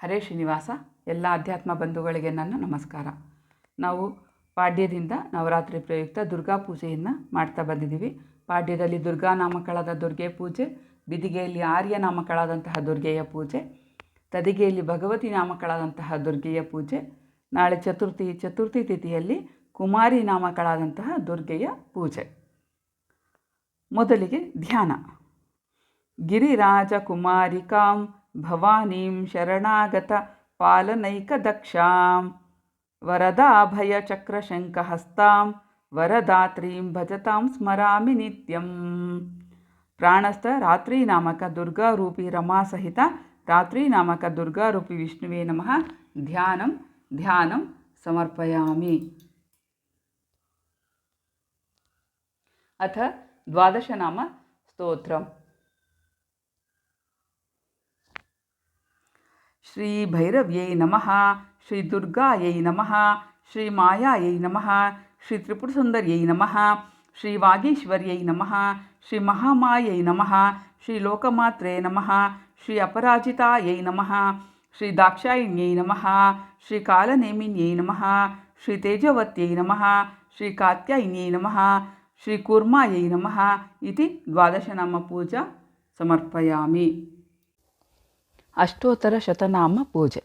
ಹರೇ ಶ್ರೀನಿವಾಸ, ಎಲ್ಲ ಅಧ್ಯಾತ್ಮ ಬಂಧುಗಳಿಗೆ ನನ್ನ ನಮಸ್ಕಾರ. ನಾವು ಪಾಡ್ಯದಿಂದ ನವರಾತ್ರಿ ಪ್ರಯುಕ್ತ ದುರ್ಗಾ ಪೂಜೆಯನ್ನು ಮಾಡ್ತಾ ಬಂದಿದ್ದೀವಿ. ಪಾಡ್ಯದಲ್ಲಿ ದುರ್ಗಾ ನಾಮಕಳಾದ ದುರ್ಗೆ ಪೂಜೆ, ಬಿದಿಗೆಯಲ್ಲಿ ಆರ್ಯ ನಾಮಕಳಾದಂತಹ ದುರ್ಗೆಯ ಪೂಜೆ, ತದಿಗೆಯಲ್ಲಿ ಭಗವತಿ ನಾಮಕಳಾದಂತಹ ದುರ್ಗೆಯ ಪೂಜೆ, ನಾಳೆ ಚತುರ್ಥಿ ಚತುರ್ಥಿ ತಿಥಿಯಲ್ಲಿ ಕುಮಾರಿ ನಾಮಕಳಾದಂತಹ ದುರ್ಗೆಯ ಪೂಜೆ. ಮೊದಲಿಗೆ ಧ್ಯಾನ. ಗಿರಿರಾಜಕುಮಾರಿಕಾಂ ಭವಾನೀಂ भवानीं शरणागतपालनैकदक्षां वरदाभयचक्रशङ्खहस्तां वरदात्रीं भजतां स्मरामि नित्यं प्राणस्थरात्रिनामकदुर्गारूपी रमासहित रात्रिनामकदुर्गारूपी विष्णुवे नमः। ध्यानं ध्यानं समर्पयामि। अथ द्वादशनामस्तोत्रम् శ్రీ భైరవ్యై నమ శ్రీ దుర్గాయై నమ శ్రీ మాయాయై నమ శ్రీ త్రిపుర సుందర్యై నమ శ్రీ వాగీశ్వర్యై నమ శ్రీ మహామాయై నమ శ్రీ లోకమాత్రే నమ శ్రీ అపరాజితాయై నమ శ్రీ దాక్షాయిణ్యై నమ శ్రీ కాలనేమిన్యై నమ శ్రీ తేజవత్యై నమ శ్రీ కాత్యాయిన్యై నమ శ్రీ కూర్మాయై నమ ఇది ద్వాదశనామ పూజ సమర్పయామి. ಅಷ್ಟೋತ್ತರ ಶತನಾಮ ಪೂಜೆ.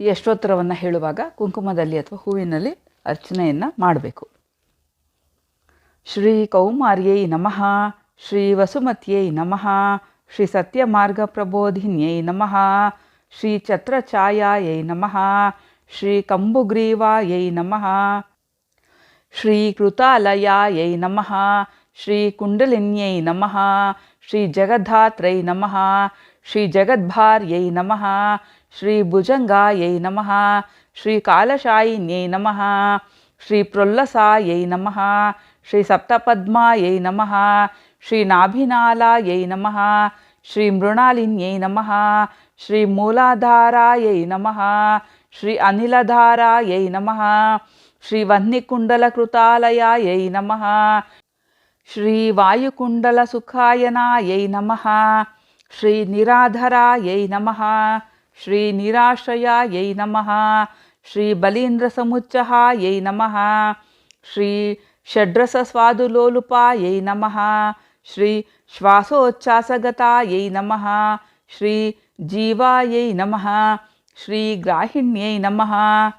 ಈ ಅಷ್ಟೋತ್ತರವನ್ನು ಹೇಳುವಾಗ ಕುಂಕುಮದಲ್ಲಿ ಅಥವಾ ಹೂವಿನಲ್ಲಿ ಅರ್ಚನೆಯನ್ನು ಮಾಡಬೇಕು. ಶ್ರೀ ಕೌಮಾರ್ಯೈ ನಮಃ, ಶ್ರೀ ವಸುಮತ್ಯೈ ನಮಃ, ಶ್ರೀ ಸತ್ಯ ಮಾರ್ಗ ಪ್ರಬೋಧಿನ್ಯೈ ನಮಃ, ಶ್ರೀ ಛತ್ರಛಾಯಾಯೈ ನಮಃ, ಶ್ರೀ ಕಂಬುಗ್ರೀವಾಯೈ ನಮಃ, ಶ್ರೀ ಕೃತಾಲಯಾಯೈ ನಮಃ, ಶ್ರೀ ಕುಂಡಲಿನ್ಯೈ ನಮಃ, ಶ್ರೀ ಜಗದ್ಧಾತ್ರೈ ನಮಃ श्रीजगद्भार्यै नमः श्रीभुजङ्गायै नमः श्रीकालशायिन्यै नमः श्रीप्रोल्लसायै नमः श्रीसप्तपद्मायै नमः श्रीनाभिनालायै नमः श्रीमृणालिन्यै नमः श्रीमूलाधारायै नमः श्री अनिलधारायै नमः श्रीवह्निकुण्डलकृतालयायै नमः श्रीवायुकुण्डलसुखायनायै नमः। श्रीनिराधरायै नमः। श्रीनिराश्रयायै नमः। श्रीबलीन्द्रसमुच्चहायै नमः। श्रीषड्रसस्वादुलोलुपायै नम। श्रीश्वासोच्छ्वासगतायै नमः। श्रीजीवायै नमः। श्रीग्राहिण्यै नमः।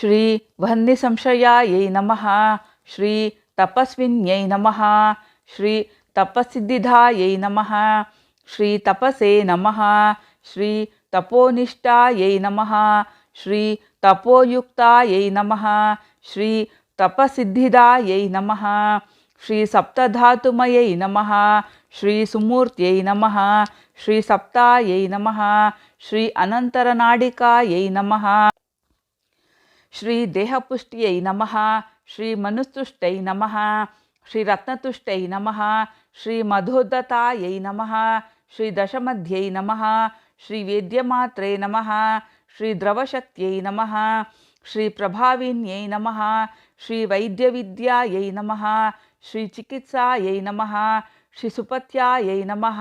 श्रीवह्निसंशयायै नमः। श्रीतपस्विन्यै नमः। श्री तपसिद्धिधायै नमः श्रीतपसे नमः श्रीतपोनिष्ठायै नमः श्रीतपोयुक्तायै नमः श्री नमः श्रीसप्तधातुमयै नमः श्रीसुमूर्त्यै नमः श्रीसप्तायै नमः श्री अनन्तरनाडिकायै नमः श्रीदेहपुष्ट्यै नमः श्रीमनुस्तुष्ट्यै नमः श्रीरत्नतुष्टै नमः श्रीमधोदत्तायै नमः श्रीदशमध्यै नमः श्रीवेद्यमात्रे नमः श्रीद्रवशक्त्यै नमः श्रीप्रभाविन्यै नमः श्रीवैद्यविद्यायै नमः श्रीचिकित्सायै नमः श्रीसुपत्यायै नमः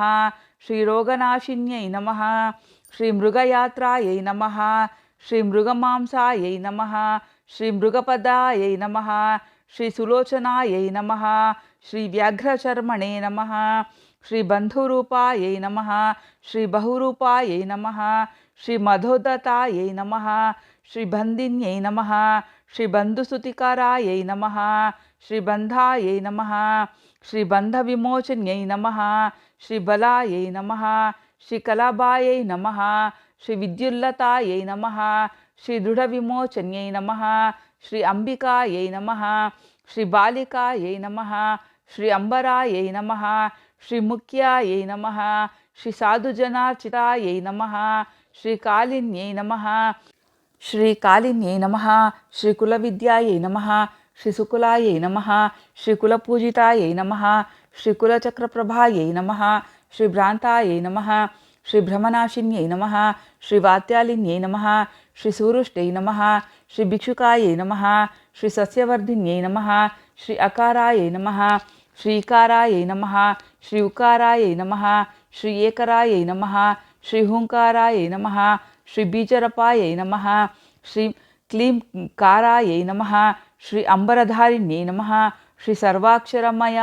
श्रीरोगनाशिन्यै नमः श्रीमृगयात्रायै नमः श्रीमृगमांसायै नमः, श्रीमृगपदायै नम श्री नमः नम श्री श्रीबन्धुरूपायै नम श्री नमः नम श्री श्रीबन्दिन्यै नम श्री बंध श्रीबन्धायै नम श्री बलाय नम श्री कलाबाई नमः ಶ್ರೀ ಚಿಕಿತ್ಸಾಯೈ ನಮಃ ಶ್ರೀ ಸುಪತ್ಯಾಯೈ ನಮಃ ಶ್ರೀ ರೋಗನಾಶಿನ್ಯೈ ನಮಃ ಶ್ರೀ ಮೃಗಯಾತ್ರಾಯೈ ನಮಃ ಶ್ರೀ ಮೃಗಮಾಂಸಾಯೈ ನಮಃ ಶ್ರೀ ಮೃಗಪದಾಯೈ ನಮಃ ಶ್ರೀ ಸುಲೋಚನಾಯೈ ನಮಃ ಶ್ರೀ ವ್ಯಾಘ್ರಚರ್ಮಣೇ ನಮಃ ಶ್ರೀ ಬಂಧುರೂಪಾಯೈ ನಮಃ ಶ್ರೀ ಬಹುರೂಪಾಯೈ ನಮಃ ಶ್ರೀ ಮಧೋದತಾಯೈ ನಮಃ ಶ್ರೀ ಬಂದಿನ್ಯೈ ನಮಃ ಶ್ರೀ ಬಂಧುಸುತಿಕಾರಾಯೈ ನಮಃ ಶ್ರೀ ಬಂಧಾಯೈ ನಮಃ ಶ್ರೀ ಬಂಧವಿಮೋಚನ್ಯೈ ನಮಃ ಶ್ರೀ ಬಲಾಯೈ ನಮಃ ಶ್ರೀ ಕಲಾಬಾಯೈ ನಮಃ ಶ್ರೀ ವಿದ್ಯುಲ್ಲತಾಯೈ ನಮಃ ಶ್ರೀ ದೃಢವಿಮೋಚನ್ಯೈ ನಮಃ ಶ್ರೀ ಅಂಬಿಕಾಯೈ ನಮಃ ಶ್ರೀ ಬಾಲಿಕಾಯೈ ನಮಃ ಶ್ರೀ ಅಂಬರಾಯೈ ನಮಃ ಶ್ರೀ ಮುಖ್ಯಾಯೈ ನಮಃ ಶ್ರೀ ಸಾಧುಜನಾರ್ಚಿತಾಯೈ ನಮಃ ಶ್ರೀ ಕಾಲಿನ್ಯೈ ನಮಃ ಶ್ರೀ ಕಾಲಿನ್ಯೈ ನಮಃ ಶ್ರೀ ಕುಲವಿದ್ಯಾಯೈ ನಮಃ ಶ್ರೀ ಸುಕುಲಾಯೈ ನಮಃ ಶ್ರೀ ಕುಲಪೂಜಿತಾಯೈ ನಮಃ ಶ್ರೀ ಕುಲಚಕ್ರಪ್ರಭಾಯೈ ನಮಃ ಶ್ರೀ ಭ್ರಾಂತಾಯೈ ನಮಃ श्री भ्रमनाशिन्यै नमः श्री वात्यालिन्यै नमः श्री सूरुष्टै नमः श्री भिक्षुकायै नमः श्री सस्यवर्धिन्यै नमः श्री अकारायै नमः, श्रीकारायै नमः श्री उकारायै नमः श्री एकरायै नमः श्री हुङ्कारायै नमः श्री बीजरपायै नमः श्री क्लीं कारायै नमः श्री अम्बरधारिण्यै नमः श्री सर्वाक्षरमय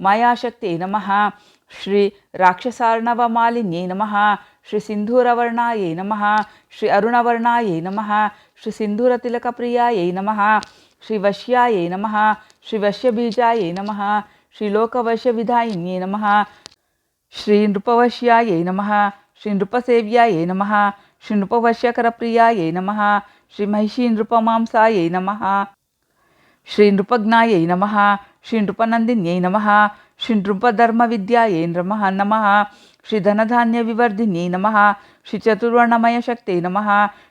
मायाशक्त्यै नमः ಶ್ರೀ ರಾಕ್ಷಸಾರ್ಣವಮಾಲಿನ್ಯೈ ನಮಃ ಶ್ರೀ ಸಿಂಧೂರವರ್ಣಾಯೈ ನಮಃ ಶ್ರೀ ಅರುಣವರ್ಣಾಯೈ ನಮಃ ಶ್ರೀ ಸಿಂಧೂರತಿಲಕಪ್ರಿಯಾಯೈ ನಮಃ ಶ್ರೀ ವಶ್ಯಾಯೈ ನಮಃ ಶ್ರೀ ವಶ್ಯಬೀಜಾಯೈ ನಮಃ ಶ್ರೀ ಲೋಕವಶ್ಯವಿಧಾಯಿನ್ಯೈ ನಮಃ ಶ್ರೀ ನೃಪವಶ್ಯಾಯೈ ನಮಃ ಶ್ರೀ ನೃಪಸೇವ್ಯಾಯೈ ನಮಃ ಶ್ರೀ ನೃಪವಶ್ಯಕರಪ್ರಿಯಾಯೈ ನಮಃ ಶ್ರೀ ಮಹಿಷಿ ನೃಪಮಾಂಸಾಯೈ ನಮಃ ಶ್ರೀ ನೃಪಜ್ಞಾಯೈ ನಮಃ ಶ್ರೀ ನೃಪನಂದಿನ್ಯೈ ನಮಃ ಶ್ರೀ ನೃಪಧರ್ಮವಿದ್ಯಾಯೈ ನಮಃ ನಮಃ? ಶ್ರೀ ಧನಧಾನ್ಯವಿವರ್ಧಿನ್ಯೈ ನಮಃ? ಶ್ರೀ ಚತುರ್ವರ್ಣಮಯ ಶಕ್ತಿ ನಮಃ?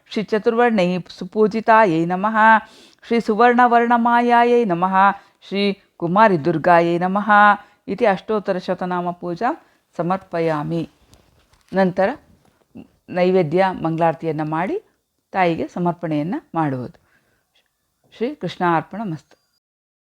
ಶ್ರೀ ಚತುರ್ವರ್ಣೈ ಸುಪೂಜಿತಾಯೈ ನಮಃ? ಶ್ರೀ ಸುವರ್ಣವರ್ಣಮಾಯಾಯೈ ನಮಃ? ಶ್ರೀ ಕುಮಾರಿ ದುರ್ಗಾಯೈ ನಮಃ? ಇತಿ ಅಷ್ಟೋತ್ತರಶತನಾಮ ಪೂಜಾ ಸಮರ್ಪಯಾಮಿ. ನಂತರ ನೈವೇದ್ಯ ಮಂಗಳಾರತಿಯನ್ನು ಮಾಡಿ ತಾಯಿಗೆ ಸಮರ್ಪಣೆಯನ್ನು ಮಾಡುವುದು. ಶ್ರೀ ಕೃಷ್ಣ ಅರ್ಪಣ ಮಸ್ತು.